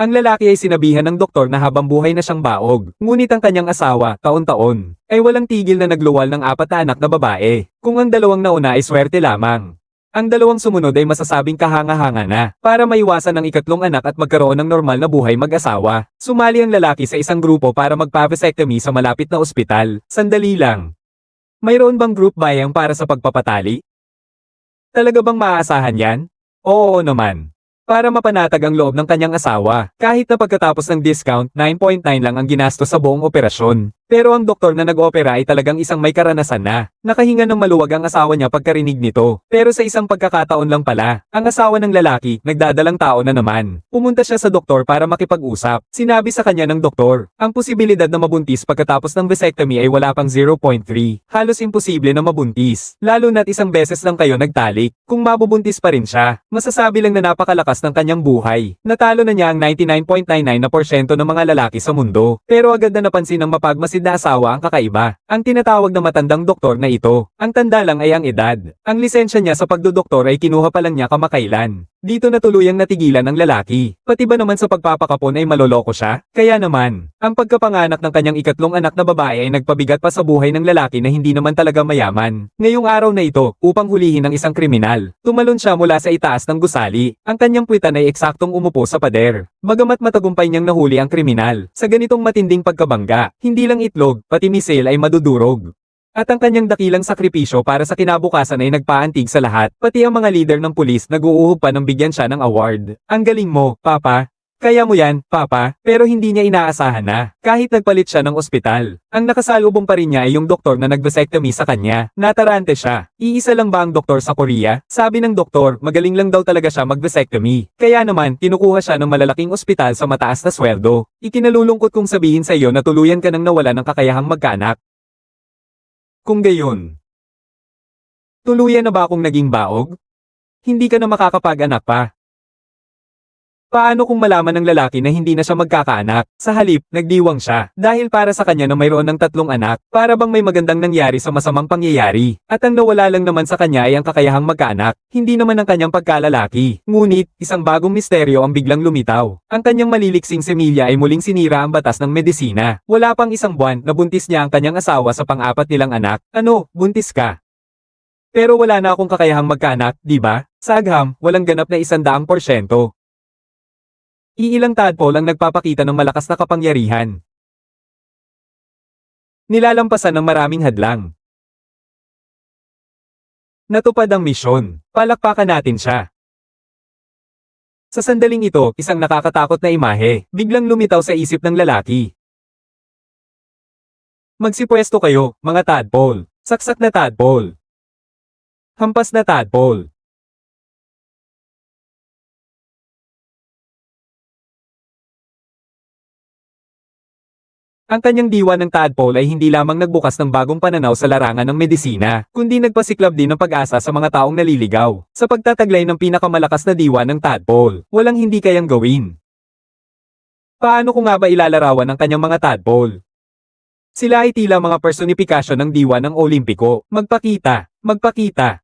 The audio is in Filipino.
Ang lalaki ay sinabihan ng doktor na habang buhay na siyang baog, ngunit ang kanyang asawa, taon-taon, ay walang tigil na nagluwal ng apat na anak na babae, kung ang dalawang nauna ay swerte lamang. Ang dalawang sumunod ay masasabing kahanga-hanga na, para maiwasan ang ikatlong anak at magkaroon ng normal na buhay mag-asawa. Sumali ang lalaki sa isang grupo para magpa-vasectomy sa malapit na ospital. Sandali lang. Mayroon bang group buying para sa pagpapatali? Talaga bang maaasahan yan? Oo naman. Para mapanatag ang loob ng kanyang asawa, kahit na pagkatapos ng discount, 9.9 lang ang ginastos sa buong operasyon. Pero ang doktor na nag-opera ay talagang isang may karanasan na. Nakahinga ng maluwag ang asawa niya pagkarinig nito. Pero sa isang pagkakataon lang pala, ang asawa ng lalaki, nagdadalang tao na naman. Pumunta siya sa doktor para makipag-usap. Sinabi sa kanya ng doktor, ang posibilidad na mabuntis pagkatapos ng vasectomy ay wala pang 0.3. Halos imposible na mabuntis. Lalo na't isang beses lang kayo nagtalik. Kung mabubuntis pa rin siya, masasabi lang na napakalakas ng kanyang buhay. Natalo na niya ang 99.99% ng mga lalaki sa mundo. Pero agad na napansin ng mapagmasid na asawa ang kakaiba. Ang tinatawag na matandang doktor na ito. Ang tanda lang ay ang edad. Ang lisensya niya sa pagdodoktor ay kinuha pa lang niya kamakailan. Dito na tuluyang natigilan ang lalaki. Pati ba naman sa pagpapakapon ay maloloko siya? Kaya naman, ang pagkapanganak ng kanyang ikatlong anak na babae ay nagpabigat pa sa buhay ng lalaki na hindi naman talaga mayaman. Ngayong araw na ito, upang hulihin ng isang kriminal, tumalon siya mula sa itaas ng gusali. Ang kanyang puwitan ay eksaktong umupo sa pader. Bagamat matagumpay niyang nahuli ang kriminal, sa ganitong matinding pagkabangga, hindi lang itlog, pati misil ay madudurog. At ang kanyang dakilang sakripisyo para sa kinabukasan ay nagpaantig sa lahat, pati ang mga leader ng pulis nag-uuhog pa ng bigyan siya ng award. Ang galing mo, Papa. Kaya mo yan, Papa, pero hindi niya inaasahan na, kahit nagpalit siya ng ospital. Ang nakasalubong pa rin niya ay yung doktor na nag-vasectomy sa kanya. Natarante siya. Iisa lang ba ang doktor sa Korea? Sabi ng doktor, magaling lang daw talaga siya mag-vasectomy. Kaya naman, kinukuha siya ng malalaking ospital sa mataas na sweldo. Ikinalulungkot kong sabihin sa iyo na tuluyan ka nang nawala ng kakayahang magkaanak. Kung gayon, tuluyan na ba akong naging baog? Hindi ka na makakapag-anak pa. Paano kung malaman ng lalaki na hindi na siya magkakaanak? Sa halip, nagdiwang siya, dahil para sa kanya na mayroon ng tatlong anak, para bang may magandang nangyari sa masamang pangyayari. At ang nawala lang naman sa kanya ay ang kakayahang magkaanak, hindi naman ang kanyang pagkalalaki. Ngunit, isang bagong misteryo ang biglang lumitaw. Ang kanyang maliliksing semilya ay muling sinira ang batas ng medisina. Wala pang isang buwan, nabuntis niya ang kanyang asawa sa pang-apat nilang anak. Ano, buntis ka? Pero wala na akong kakayahang magkaanak, di ba? Sa agham, walang ganap na isandaang porsyento. Iilang tadpole ang nagpapakita ng malakas na kapangyarihan. Nilalampasan ng maraming hadlang. Natupad ang misyon. Palakpakan natin siya. Sa sandaling ito, isang nakakatakot na imahe, biglang lumitaw sa isip ng lalaki. Magsipwesto kayo, mga tadpole. Saksak na tadpole. Hampas na tadpole. Ang kanyang diwa ng tadpole ay hindi lamang nagbukas ng bagong pananaw sa larangan ng medisina, kundi nagpasiklab din ng pag-asa sa mga taong naliligaw. Sa pagtataglay ng pinakamalakas na diwa ng tadpole, walang hindi kayang gawin. Paano ko nga ba ilalarawan ang kanyang mga tadpole? Sila ay tila mga personifikasyon ng diwa ng Olimpiko. Magpakita, magpakita.